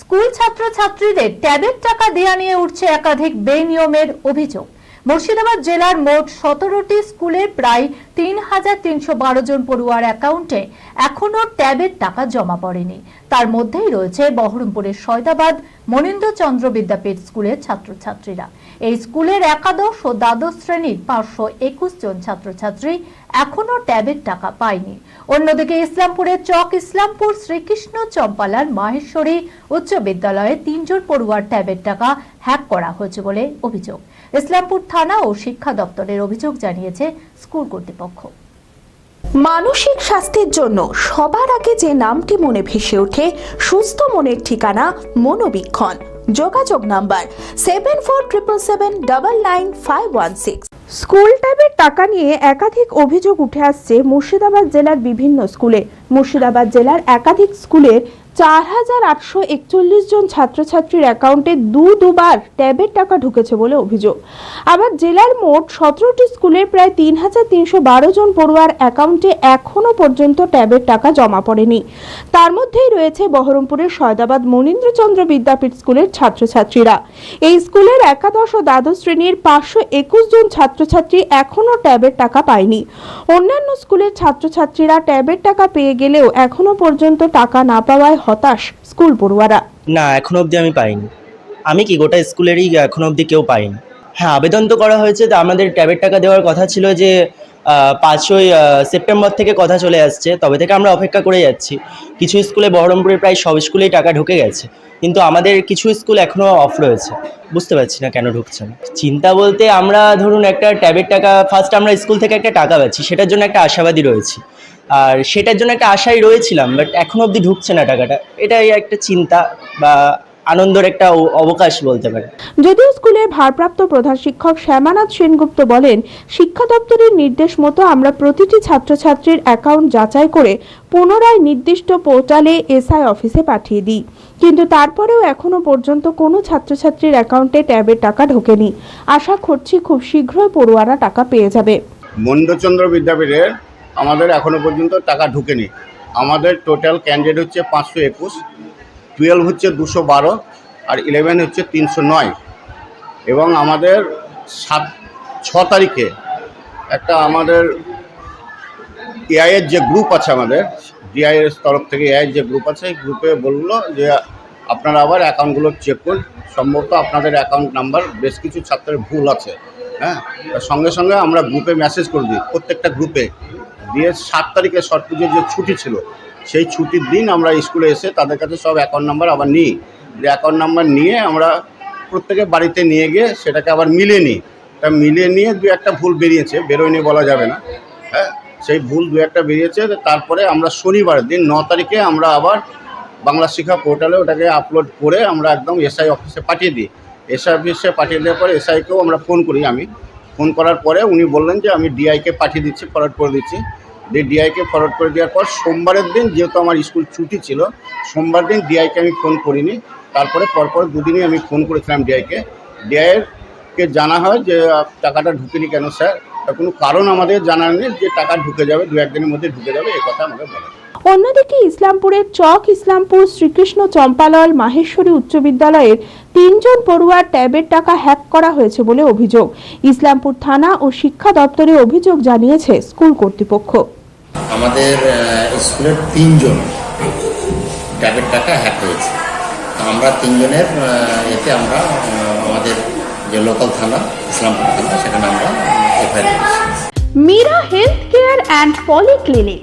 School ছাত্রছাত্রীদের ট্যাবের টাকা দেয়া নিয়ে উঠছে একাধিক বেনিয়মের অভিযোগ। মুর্শিদাবাদ জেলার মোট সতেরোটি স্কুলে প্রায় তিন হাজার তিনশো বারো জন পড়ুয়ার অ্যাকাউন্টে এখনও ট্যাবের টাকা জমা পড়েনি। তার মধ্যেই রয়েছে বহরমপুরের সয়দাবাদ, মনীন্দ্রচন্দ্র বিদ্যাপীঠ স্কুলের ছাত্রছাত্রীরা। এই স্কুলের একাদশ ও দ্বাদশ শ্রেণির পাঁচশো একুশ জন ছাত্রছাত্রী এখনও ট্যাবের টাকা পায়নি। অন্যদিকে ইসলামপুরের চক ইসলামপুর শ্রীকৃষ্ণ চম্পালার মাহেশ্বরী উচ্চ বিদ্যালয়ে তিনজন পড়ুয়ার ট্যাবের টাকা হ্যাক করা হয়েছে বলে অভিযোগ। ইসলামপুর থানা ও শিক্ষা দপ্তরের অভিযোগ জানিয়েছে স্কুল কর্তৃপক্ষ। মানসিক স্বাস্থ্যের জন্য সবার আগে যে নামটি মনে ভেসে ওঠে, সুস্থ মনের ঠিকানা মনোবীক্ষণ। যোগাযোগ number seven four triple seven double nine five one six school ট্যাবের টাকা নিয়ে একাধিক অভিযোগ উঠে আসছে মুর্শিদাবাদ জেলার বিভিন্ন স্কুলে। মুর্শিদাবাদ জেলার একাধিক স্কুলের চার হাজার আটশো একচল্লিশ জন ছাত্রছাত্রীর অ্যাকাউন্টে দু দুবার ট্যাবের টাকা ঢুকেছে বলে অভিযোগ। আবার জেলার মোট সতেরোটি স্কুলের প্রায় তিন হাজার তিনশো বারো জন পড়ুয়ার অ্যাকাউন্টে এখনও পর্যন্ত ট্যাবের টাকা জমা পড়েনি। তার মধ্যেই রয়েছে বহরমপুরের সয়দাবাদ মনীন্দ্রচন্দ্র বিদ্যাপীঠ স্কুলের ছাত্রছাত্রীরা। এই স্কুলের একাদশ ও দ্বাদশ শ্রেণির পাঁচশো একুশ জন ছাত্রছাত্রী এখনও ট্যাবের টাকা পায়নি। অন্যান্য স্কুলের ছাত্রছাত্রীরা ট্যাবের টাকা পেয়ে গেলেও এখনও পর্যন্ত টাকা না পাওয়ায় হতাশ স্কুল পড়ুয়ারা। না, এখনও অবধি আমি পাইনি। আমি কি গোটা স্কুলেরই এখনও অবধি কেউ পাইনি? হ্যাঁ আবেদন তো করা হয়েছে, তো আমাদের ট্যাবের টাকা দেওয়ার কথা ছিল যে পাঁচই সেপ্টেম্বর থেকে কথা চলে আসছে, তবে থেকে আমরা অপেক্ষা করে যাচ্ছি। কিছু স্কুলে বহরমপুরের প্রায় সব স্কুলেই টাকা ঢুকে গেছে, কিন্তু আমাদের কিছু স্কুল এখনও অফ রয়েছে। বুঝতে পারছি না কেন ঢুকছে না। চিন্তা বলতে আমরা, ধরুন একটা ট্যাবের টাকা ফার্স্ট আমরা স্কুল থেকে একটা টাকা পাচ্ছি, সেটার জন্য একটা আশাবাদী রয়েছি। আর সেটার জন্য একটা আশায় রয়েছিলাম বাট এখনও অবধি ঢুকছে না টাকাটা। এটাই একটা চিন্তা বা আনন্দের একটা অবকাশ বলতে পারে যদিও স্কুলের ভারপ্রাপ্ত প্রধান শিক্ষক শ্যামানাথ সেনগুপ্ত বলেন শিক্ষা দপ্তরের নির্দেশ মতো আমরা প্রতিটি ছাত্রছাত্রীর অ্যাকাউন্ট যাচাই করে পুনরায় নির্দিষ্ট পোর্টালে এসআই অফিসে পাঠিয়ে দিই। কিন্তু তারপরেও এখনও পর্যন্ত কোনো ছাত্রছাত্রীর অ্যাকাউন্টে ট্যাবের টাকা ঢোকেনি। আশা করছি খুব শীঘ্রই পড়ুয়ারা টাকা পেয়ে যাবে। মণ্ডচন্দ্র বিদ্যাপীঠের আমাদের এখনও পর্যন্ত টাকা ঢুকেনি। আমাদের টোটাল ক্যান্ডিডেট হচ্ছে পাঁচশো একুশ টুয়েলভ হচ্ছে দুশো বারো, আর ইলেভেন হচ্ছে তিনশো নয়। এবং আমাদের সাত, ছ তারিখে একটা আমাদের এআইয়ের যে গ্রুপ আছে আমাদের ডিআইএস তরফ থেকে এআইয়ের যে গ্রুপ আছে গ্রুপে বলল যে আপনারা আবার অ্যাকাউন্টগুলো চেক করুন। সম্ভবত আপনাদের অ্যাকাউন্ট নাম্বার বেশ কিছু ছাত্রের ভুল আছে হ্যাঁ? সঙ্গে সঙ্গে আমরা গ্রুপে মেসেজ করে দিই, প্রত্যেকটা গ্রুপে দিয়ে সাত তারিখে ছট পুজোর যে ছুটি ছিল, সেই ছুটির দিন আমরা স্কুলে এসে তাদের কাছে সব অ্যাকাউন্ট নাম্বার আবার নিই। অ্যাকাউন্ট নাম্বার নিয়ে আমরা প্রত্যেকে বাড়িতে নিয়ে গিয়ে সেটাকে আবার মিলিয়ে নিই। তা মিলিয়ে নিয়ে দু একটা ভুল বেরিয়েছে, বেরোয়নি বলা যাবে না। হ্যাঁ সেই ভুল দু একটা বেরিয়েছে, তারপরে আমরা শনিবার দিন ন তারিখে আমরা আবার বাংলা শিক্ষা পোর্টালে ওটাকে আপলোড করে আমরা একদম এসআই অফিসে পাঠিয়ে দিই। এসআই অফিসে পাঠিয়ে দেওয়ার পরে এসআইকেও আমরা ফোন করি আমি। ফোন করার পরে উনি বললেন যে আমি ডিআইকে পাঠিয়ে দিচ্ছি ফরওয়ার্ড করে দিচ্ছি। দিয়ে ডিআইকে ফরওয়ার্ড করে দেওয়ার পর সোমবারের দিন যেহেতু আমার স্কুল ছুটি ছিল, সোমবার দিন ডিআইকে আমি ফোন করিনি। তারপরে পরপর দুদিনই আমি ফোন করেছিলাম ডিআইকে ডিআইকে জানা হয় যে টাকাটা ঢুকেনি কেন স্যার? কোনো কারণ আমাদের জানা নেই যে টাকা ঢুকে যাবে, দু একদিনের মধ্যে ঢুকে যাবে এই কথা আমাদের বলে অন্যদিকে ইসলামপুরের চক ইসলামপুর শ্রীকৃষ্ণ চম্পালল মাহেশ্বরী উচ্চ বিদ্যালয়ের তিনজন পড়ুয়ার ট্যাবের টাকা হ্যাক করা হয়েছে বলে অভিযোগ। ইসলামপুর থানা ও শিক্ষা দপ্তরে অভিযোগ জানিয়েছে স্কুল কর্তৃপক্ষ। আমাদের স্কুলের তিনজন ট্যাবের টাকা হ্যাক হয়েছে। আমরা তিনজনের এতে আমরা আমাদের যে লোকাল থানা, ইসলামপুর থানা, সেখানে আমরা এফআইআর করেছি। Meera health care and polyclinic